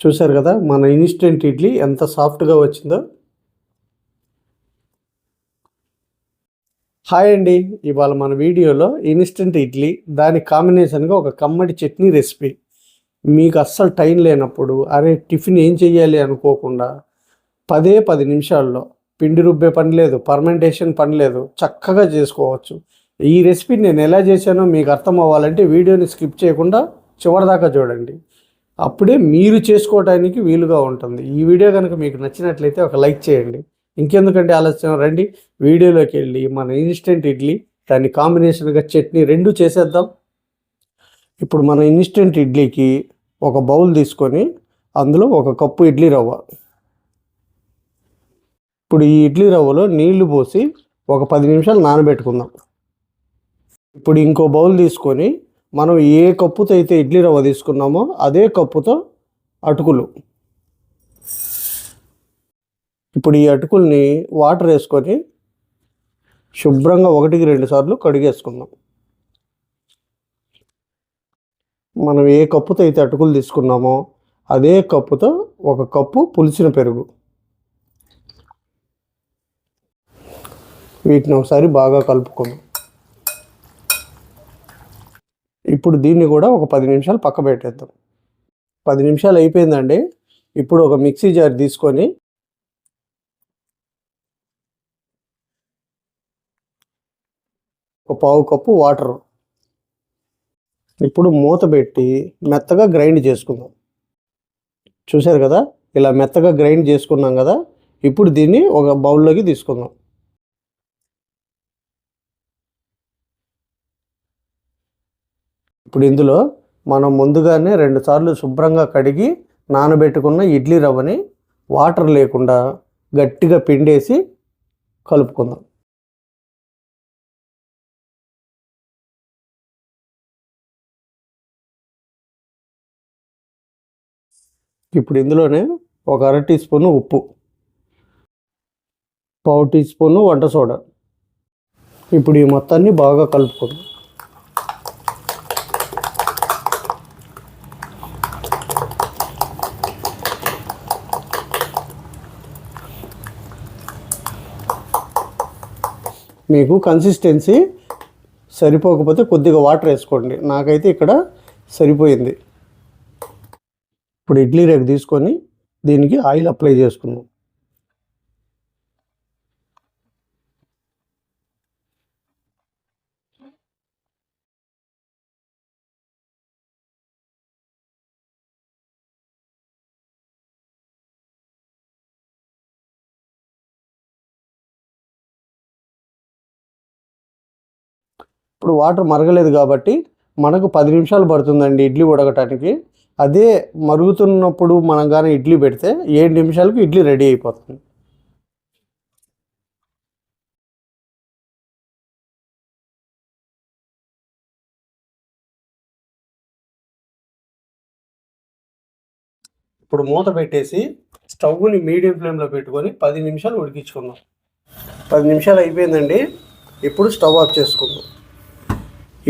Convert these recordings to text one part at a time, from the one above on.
చూశారు కదా మన ఇన్స్టెంట్ ఇడ్లీ ఎంత సాఫ్ట్గా వచ్చిందో. హాయ్ అండి ఇవాళ మన వీడియోలో ఇన్స్టెంట్ ఇడ్లీ దాని కాంబినేషన్గా ఒక కమ్మటి చట్నీ రెసిపీ మీకు అస్సలు టైం లేనప్పుడు అరే టిఫిన్ ఏం చెయ్యాలి అనుకోకుండా పదే పది నిమిషాల్లో పిండి రుబ్బే పని లేదు పర్మెంటేషన్ పని లేదు చక్కగా చేసుకోవచ్చు. ఈ రెసిపీ నేను ఎలా చేశానో మీకు అర్థం అవ్వాలంటే వీడియోని స్కిప్ చేయకుండా చివరిదాకా చూడండి. అప్పుడే మీరు చేసుకోవడానికి వీలుగా ఉంటుంది. ఈ వీడియో కనుక మీకు నచ్చినట్లయితే ఒక లైక్ చేయండి. ఇంకెందుకంటే ఆలస్యం? రండి వీడియోలోకి వెళ్ళి మన ఇన్స్టెంట్ ఇడ్లీ దాన్ని కాంబినేషన్గా చట్నీ రెండు చేసేద్దాం. ఇప్పుడు మన ఇన్స్టెంట్ ఇడ్లీకి ఒక బౌల్ తీసుకొని అందులో ఒక కప్పు ఇడ్లీ రవ్వ. ఇప్పుడు ఈ ఇడ్లీ రవ్వలో నీళ్ళు పోసి ఒక పది నిమిషాలు నానబెట్టుకుందాం. ఇప్పుడు ఇంకో బౌల్ తీసుకొని మనం ఏ కప్పుతో అయితే ఇడ్లీ రవ్వ తీసుకున్నామో అదే కప్పుతో అటుకులు. ఇప్పుడు ఈ అటుకుల్ని వాటర్ వేసుకొని శుభ్రంగా ఒకటికి రెండు సార్లు కడిగేసుకుందాం. మనం ఏ కప్పుతో అయితే అటుకులు తీసుకున్నామో అదే కప్పుతో ఒక కప్పు పులిసిన పెరుగు. వీటిని ఒకసారి బాగా కలుపుకుందాం. ఇప్పుడు దీన్ని కూడా ఒక పది నిమిషాలు పక్క పెట్టేద్దాం. పది నిమిషాలు అయిపోయిందండి. ఇప్పుడు ఒక మిక్సీ జార్ తీసుకొని ఒక పావు కప్పు వాటర్ ఇప్పుడు మూత పెట్టి మెత్తగా గ్రైండ్ చేసుకుందాం. చూశారు కదా? ఇలా మెత్తగా గ్రైండ్ చేసుకున్నాం కదా? ఇప్పుడు దీన్ని ఒక బౌల్లోకి తీసుకుందాం. ఇప్పుడు ఇందులో మనం ముందుగానే రెండు సార్లు శుభ్రంగా కడిగి నానబెట్టుకున్న ఇడ్లీ రవ్వని వాటర్ లేకుండా గట్టిగా పిండేసి కలుపుకుందాం. ఇప్పుడు ఇందులోనే ఒక అర టీ స్పూన్ ఉప్పు పావు టీ స్పూన్ వంట సోడా. ఇప్పుడు ఈ మొత్తాన్ని బాగా కలుపుకుందాం. మీకు కన్సిస్టెన్సీ సరిపోకపోతే కొద్దిగా వాటర్ వేసుకోండి. నాకైతే ఇక్కడ సరిపోయింది. ఇప్పుడు ఇడ్లీ రేకు తీసుకొని దీనికి ఆయిల్ అప్లై చేసుకున్నాం ఇప్పుడు వాటర్ మరగలేదు కాబట్టి మనకు పది నిమిషాలు పడుతుందండి ఇడ్లీ ఉడకటానికి. అదే మరుగుతున్నప్పుడు మనం కానీ ఇడ్లీ పెడితే ఏడు నిమిషాలకు ఇడ్లీ రెడీ అయిపోతుంది. ఇప్పుడు మూత పెట్టేసి స్టవ్ని మీడియం ఫ్లేమ్లో పెట్టుకొని పది నిమిషాలు ఉడికించుకుందాం. పది నిమిషాలు అయిపోయిందండి. ఇప్పుడు స్టవ్ ఆఫ్ చేసుకుందాం.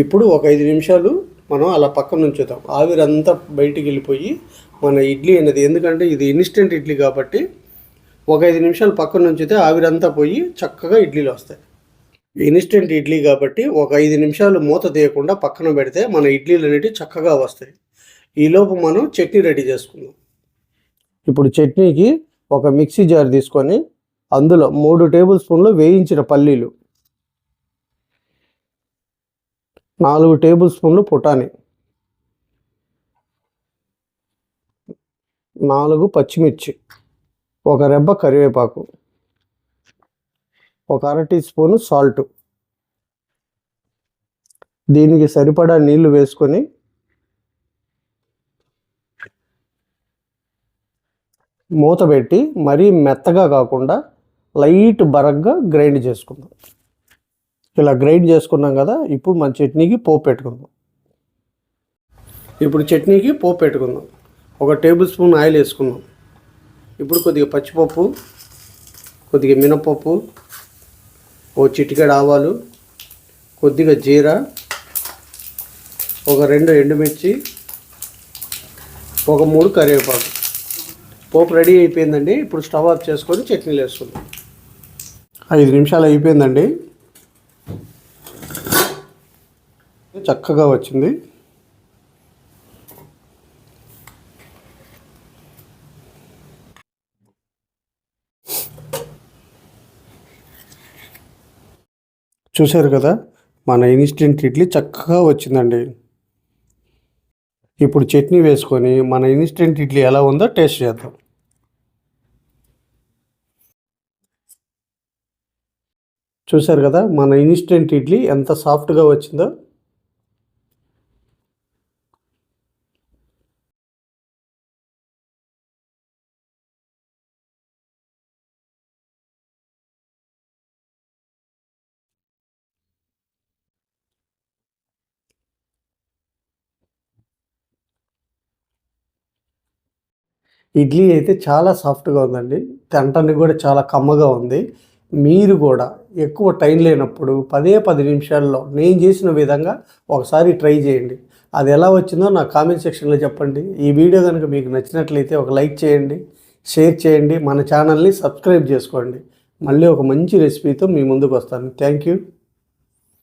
ఇప్పుడు ఒక ఐదు నిమిషాలు మనం అలా పక్కన ఉంచుతాం. ఆవిరంతా బయటికి వెళ్ళిపోయి మన ఇడ్లీ అనేది ఎందుకంటే ఇది ఇన్స్టెంట్ ఇడ్లీ కాబట్టి ఒక ఐదు నిమిషాలు పక్కన ఉంచితే ఆవిరంతా పోయి చక్కగా ఇడ్లీలు వస్తాయి. ఇన్స్టెంట్ ఇడ్లీ కాబట్టి ఒక ఐదు నిమిషాలు మూత తీయకుండా పక్కన పెడితే మన ఇడ్లీలు అనేవి చక్కగా వస్తాయి. ఈలోపు మనం చట్నీ రెడీ చేసుకుందాం. ఇప్పుడు చట్నీకి ఒక మిక్సీ జార్ తీసుకొని అందులో మూడు టేబుల్ స్పూన్లు వేయించిన పల్లీలు. నాలుగు టేబుల్ స్పూన్లు పుటాని. నాలుగు పచ్చిమిర్చి. ఒక రెబ్బ కరివేపాకు. ఒక అర టీ స్పూను సాల్ట్. దీనికి సరిపడా నీళ్ళు వేసుకొని మూత పెట్టి మరీ మెత్తగా కాకుండా లైట్ బరగ్గా గ్రైండ్ చేసుకుందాం. ఇలా గ్రైండ్ చేసుకున్నాం కదా ఇప్పుడు మన చట్నీకి పోపు పెట్టుకుందాం. ఇప్పుడు చట్నీకి పోపు పెట్టుకుందాం. ఒక టేబుల్ స్పూన్ ఆయిల్ వేసుకుందాం. ఇప్పుడు కొద్దిగా పచ్చిపప్పు కొద్దిగా మినపప్పు ఓ చిటికెడు ఆవాలు కొద్దిగా జీరా ఒక రెండు ఎండుమిర్చి ఒక మూడు కరివేపాకు. పోపు రెడీ అయిపోయిందండి. ఇప్పుడు స్టవ్ ఆఫ్ చేసుకొని చట్నీలు వేసుకుందాం. ఐదు నిమిషాలు అయిపోయిందండి. చక్కగా వచ్చింది. చూశారు కదా మన ఇన్స్టెంట్ ఇడ్లీ చక్కగా వచ్చిందండి. ఇప్పుడు చట్నీ వేసుకొని మన ఇన్స్టెంట్ ఇడ్లీ ఎలా ఉందో టేస్ట్ చేద్దాం. చూశారు కదా మన ఇన్స్టెంట్ ఇడ్లీ ఎంత సాఫ్ట్గా వచ్చిందో. ఇడ్లీ అయితే చాలా సాఫ్ట్గా ఉందండి. తినటానికి కూడా చాలా కమ్మగా ఉంది. మీరు కూడా ఎక్కువ టైం లేనప్పుడు పదే పది నిమిషాల్లో నేను చేసిన విధంగా ఒకసారి ట్రై చేయండి. అది ఎలా వచ్చిందో నా కామెంట్ సెక్షన్లో చెప్పండి. ఈ వీడియో కనుక మీకు నచ్చినట్లయితే ఒక లైక్ చేయండి షేర్ చేయండి మన ఛానల్ని సబ్స్క్రైబ్ చేసుకోండి. మళ్ళీ ఒక మంచి రెసిపీతో మీ ముందుకు వస్తాను. Thank you.